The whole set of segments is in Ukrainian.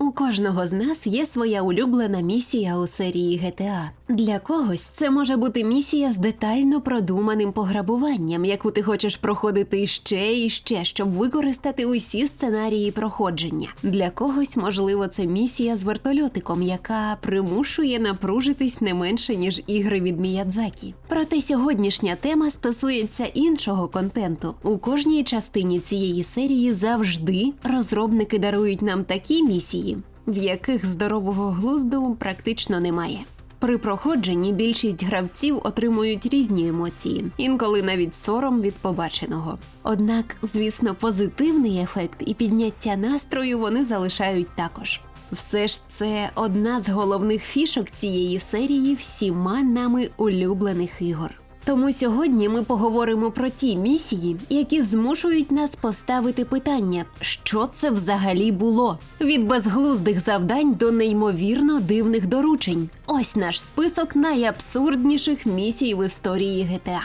У кожного з нас є своя улюблена місія у серії GTA. Для когось це може бути місія з детально продуманим пограбуванням, яку ти хочеш проходити ще і ще, щоб використати усі сценарії проходження. Для когось, можливо, це місія з вертольотиком, яка примушує напружитись не менше ніж ігри від Міядзакі. Проте сьогоднішня тема стосується іншого контенту. У кожній частині цієї серії завжди розробники дарують нам такі місії, в яких здорового глузду практично немає. При проходженні більшість гравців отримують різні емоції, інколи навіть сором від побаченого. Однак, звісно, позитивний ефект і підняття настрою вони залишають також. Все ж це одна з головних фішок цієї серії всіма нами улюблених ігор. Тому сьогодні ми поговоримо про ті місії, які змушують нас поставити питання, що це взагалі було. Від безглуздих завдань до неймовірно дивних доручень. Ось наш список найабсурдніших місій в історії GTA.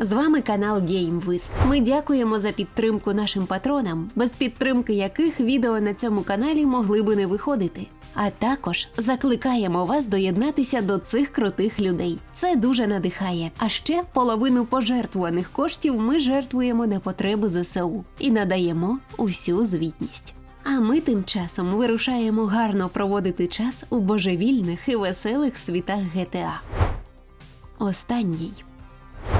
З вами канал GameWiz. Ми дякуємо за підтримку нашим патронам, без підтримки яких відео на цьому каналі могли би не виходити. А також закликаємо вас доєднатися до цих крутих людей. Це дуже надихає. А ще половину пожертвуваних коштів ми жертвуємо на потреби ЗСУ і надаємо усю звітність. А ми тим часом вирушаємо гарно проводити час у божевільних і веселих світах GTA. Останній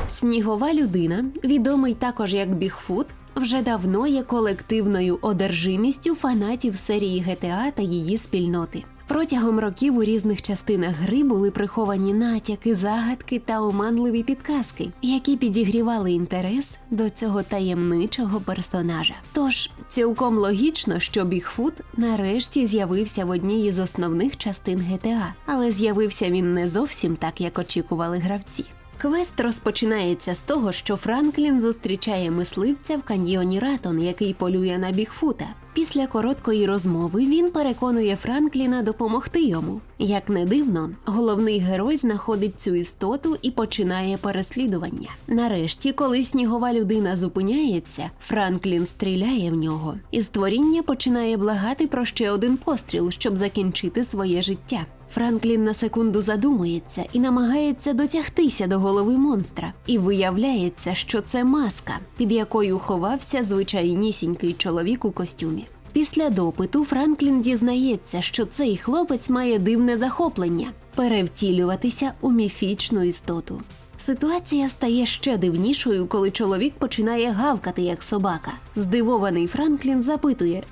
Снігова людина, відомий також як Бігфут, вже давно є колективною одержимістю фанатів серії GTA та її спільноти. Протягом років у різних частинах гри були приховані натяки, загадки та оманливі підказки, які підігрівали інтерес до цього таємничого персонажа. Тож цілком логічно, що Бігфут нарешті з'явився в одній із основних частин GTA, але з'явився він не зовсім так, як очікували гравці. Квест розпочинається з того, що Франклін зустрічає мисливця в каньйоні Ратон, який полює на Бігфута. Після короткої розмови він переконує Франкліна допомогти йому. Як не дивно, головний герой знаходить цю істоту і починає переслідування. Нарешті, коли снігова людина зупиняється, Франклін стріляє в нього, і створіння починає благати про ще один постріл, щоб закінчити своє життя. Франклін на секунду задумується і намагається дотягтися до голови монстра. І виявляється, що це маска, під якою ховався звичайнісінький чоловік у костюмі. Після допиту Франклін дізнається, що цей хлопець має дивне захоплення перевтілюватися у міфічну істоту. Ситуація стає ще дивнішою, коли чоловік починає гавкати як собака. Здивований Франклін запитує,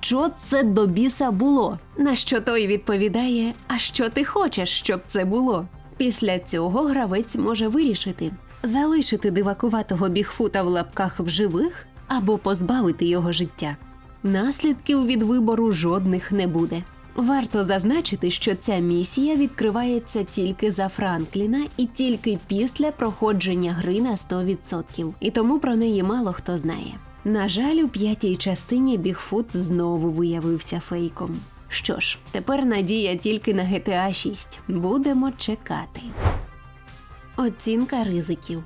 що це до біса було. На що той відповідає: А що ти хочеш, щоб це було? Після цього гравець може вирішити залишити дивакуватого бігфута в лапках в живих або позбавити його життя. Наслідків від вибору жодних не буде. Варто зазначити, що ця місія відкривається тільки за Франкліна і тільки після проходження гри на 100%, і тому про неї мало хто знає. На жаль, у п'ятій частині Бігфут знову виявився фейком. Що ж, тепер надія тільки на GTA 6. Будемо чекати. Оцінка ризиків.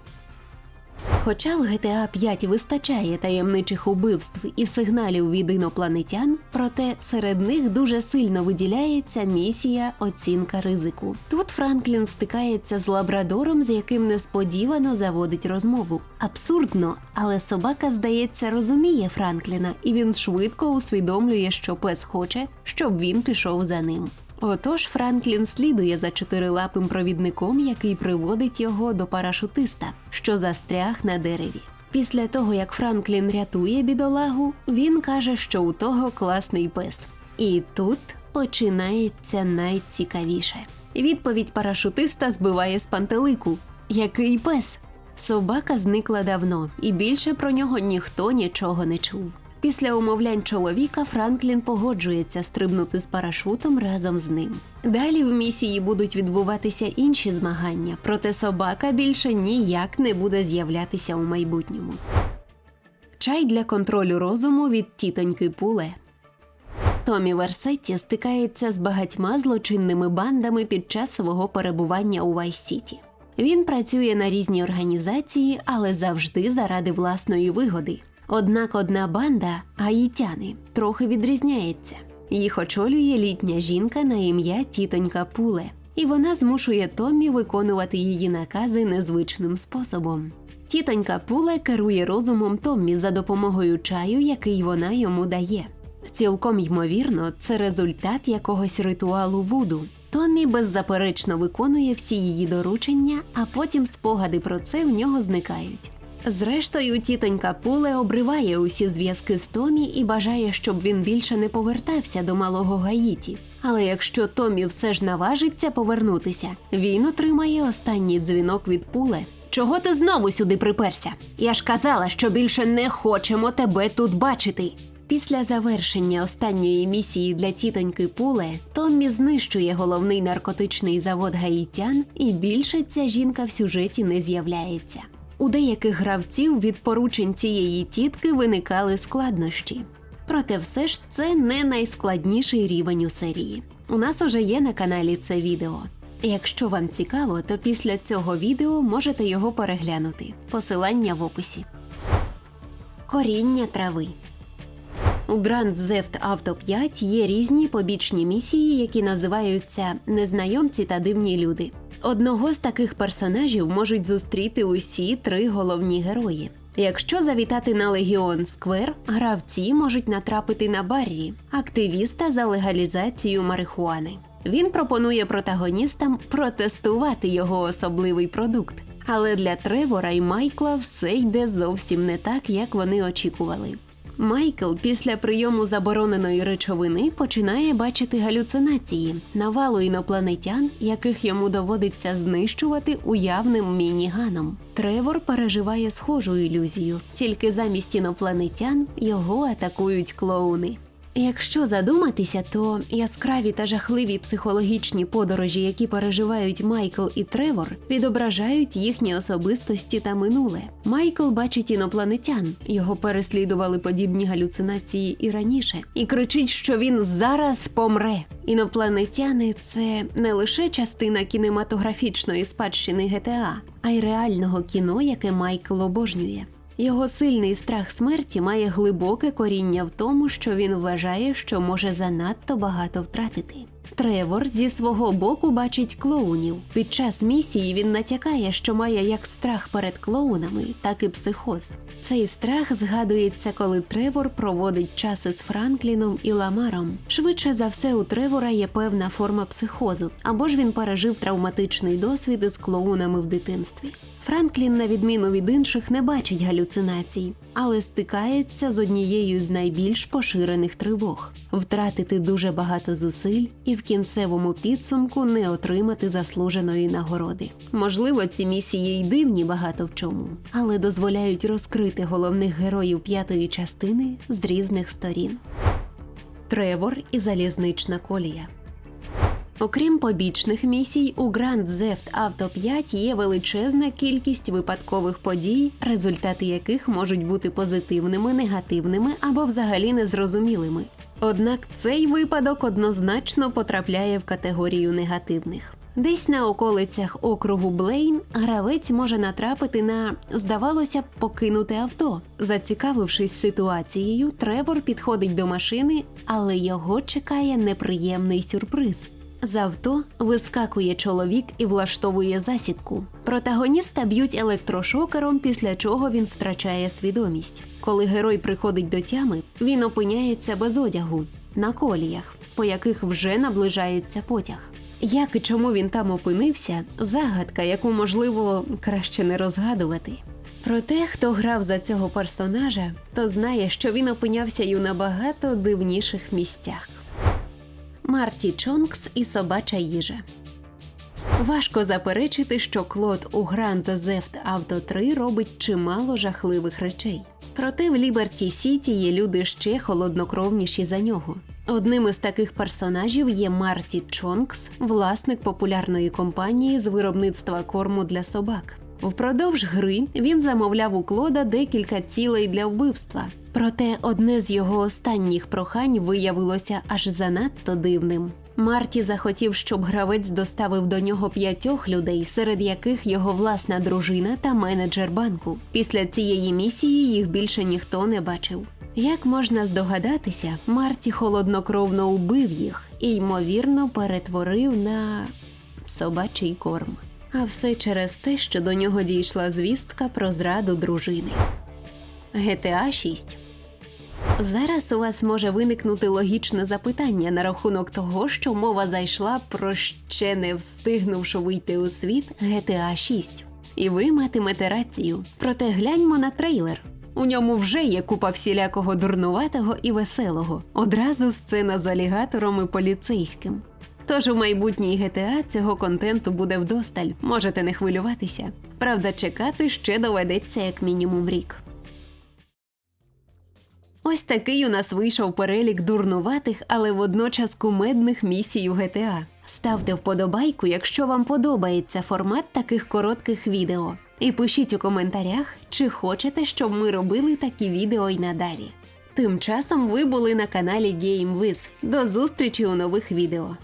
Хоча в GTA 5 вистачає таємничих убивств і сигналів від інопланетян, проте серед них дуже сильно виділяється місія оцінка ризику. Тут Франклін стикається з лабрадором, з яким несподівано заводить розмову. Абсурдно, але собака, здається, розуміє Франкліна, і він швидко усвідомлює, що пес хоче, щоб він пішов за ним. Отож, Франклін слідує за чотирилапим провідником, який приводить його до парашутиста, що застряг на дереві. Після того, як Франклін рятує бідолагу, він каже, що у того класний пес. І тут починається найцікавіше. Відповідь парашутиста збиває з пантелику. Який пес? Собака зникла давно, і більше про нього ніхто нічого не чув. Після умовлянь чоловіка Франклін погоджується стрибнути з парашутом разом з ним. Далі в місії будуть відбуватися інші змагання, проте собака більше ніяк не буде з'являтися у майбутньому. Чай для контролю розуму від тітоньки Пуле. Томі Версетті стикається з багатьма злочинними бандами під час свого перебування у Вайс-Сіті. Він працює на різні організації, але завжди заради власної вигоди. Однак одна банда гаїтяни трохи відрізняється. Їх очолює літня жінка на ім'я Тітонька Пуле, і вона змушує Томмі виконувати її накази незвичним способом. Тітонька Пуле керує розумом Томмі за допомогою чаю, який вона йому дає. Цілком ймовірно, це результат якогось ритуалу вуду. Томмі беззаперечно виконує всі її доручення, а потім спогади про це в нього зникають. Зрештою, тітонька Пуле обриває усі зв'язки з Томі і бажає, щоб він більше не повертався до малого Гаїті. Але якщо Томі все ж наважиться повернутися, він отримає останній дзвінок від Пуле. Чого ти знову сюди приперся? Я ж казала, що більше не хочемо тебе тут бачити. Після завершення останньої місії для тітоньки Пуле Томмі знищує головний наркотичний завод гаїтян, і більше ця жінка в сюжеті не з'являється. У деяких гравців від поручень цієї тітки виникали складнощі. Проте все ж це не найскладніший рівень у серії. У нас уже є на каналі це відео. Якщо вам цікаво, то після цього відео можете його переглянути. Посилання в описі. Коріння трави. У Grand Theft Auto 5 є різні побічні місії, які називаються незнайомці та дивні люди. Одного з таких персонажів можуть зустріти усі три головні герої. Якщо завітати на Легіон Сквер, гравці можуть натрапити на Баррі, активіста за легалізацію марихуани. Він пропонує протагоністам протестувати його особливий продукт. Але для Тревора і Майкла все йде зовсім не так, як вони очікували. Майкл після прийому забороненої речовини починає бачити галюцинації, навалу інопланетян, яких йому доводиться знищувати уявним мініганом. Тревор переживає схожу ілюзію, тільки замість інопланетян його атакують клоуни. Якщо задуматися, то яскраві та жахливі психологічні подорожі, які переживають Майкл і Тревор, відображають їхні особистості та минуле. Майкл бачить інопланетян, його переслідували подібні галюцинації і раніше, і кричить, що він зараз помре. Інопланетяни це не лише частина кінематографічної спадщини ГТА, а й реального кіно, яке Майкл обожнює. Його сильний страх смерті має глибоке коріння в тому, що він вважає, що може занадто багато втратити. Тревор зі свого боку бачить клоунів. Під час місії він натякає, що має як страх перед клоунами, так і психоз. Цей страх згадується, коли Тревор проводить час із Франкліном і Ламаром. Швидше за все, у Тревора є певна форма психозу, або ж він пережив травматичний досвід із клоунами в дитинстві. Франклін, на відміну від інших, не бачить галюцинацій, але стикається з однією з найбільш поширених тривог втратити дуже багато зусиль і в кінцевому підсумку не отримати заслуженої нагороди. Можливо, ці місії й дивні багато в чому, але дозволяють розкрити головних героїв п'ятої частини з різних сторін. Тревор і залізнична колія. Окрім побічних місій, у Grand Theft Auto 5 є величезна кількість випадкових подій, результати яких можуть бути позитивними, негативними або взагалі незрозумілими. Однак цей випадок однозначно потрапляє в категорію негативних. Десь на околицях округу Блейн гравець може натрапити на, здавалося б, покинуте авто. Зацікавившись ситуацією, Тревор підходить до машини, але його чекає неприємний сюрприз. З авто вискакує чоловік і влаштовує засідку. Протагоніста б'ють електрошокером, після чого він втрачає свідомість. Коли герой приходить до тями, він опиняється без одягу на коліях, по яких вже наближається потяг. Як і чому він там опинився загадка, яку можливо краще не розгадувати. Проте, хто грав за цього персонажа, то знає, що він опинявся й у набагато дивніших місцях. Марті Чонкс і собача їжа. Важко заперечити, що Клод у Grand Theft Auto 3 робить чимало жахливих речей. Проте в Ліберті Сіті є люди ще холоднокровніші за нього. Одним із таких персонажів є Марті Чонкс, власник популярної компанії з виробництва корму для собак. Впродовж гри він замовляв у Клода декілька цілей для вбивства. Проте одне з його останніх прохань виявилося аж занадто дивним. Марті захотів, щоб гравець доставив до нього п'ятьох людей, серед яких його власна дружина та менеджер банку. Після цієї місії їх більше ніхто не бачив. Як можна здогадатися, Марті холоднокровно убив їх і, ймовірно, перетворив на собачий корм. А все через те, що до нього дійшла звістка про зраду дружини. GTA 6 Зараз у вас може виникнути логічне запитання на рахунок того, що мова зайшла про ще не встигнувши вийти у світ GTA 6. І ви матимете рацію. Проте гляньмо на трейлер. У ньому вже є купа всілякого дурнуватого і веселого. Одразу сцена з алігатором і поліцейським. Тож у майбутній GTA цього контенту буде вдосталь. Можете не хвилюватися. Правда, чекати ще доведеться як мінімум рік. Ось такий у нас вийшов перелік дурнуватих, але водночас кумедних місій у GTA. Ставте вподобайку, якщо вам подобається формат таких коротких відео. І пишіть у коментарях, чи хочете, щоб ми робили такі відео й надалі. Тим часом ви були на каналі GameWiz. До зустрічі у нових відео.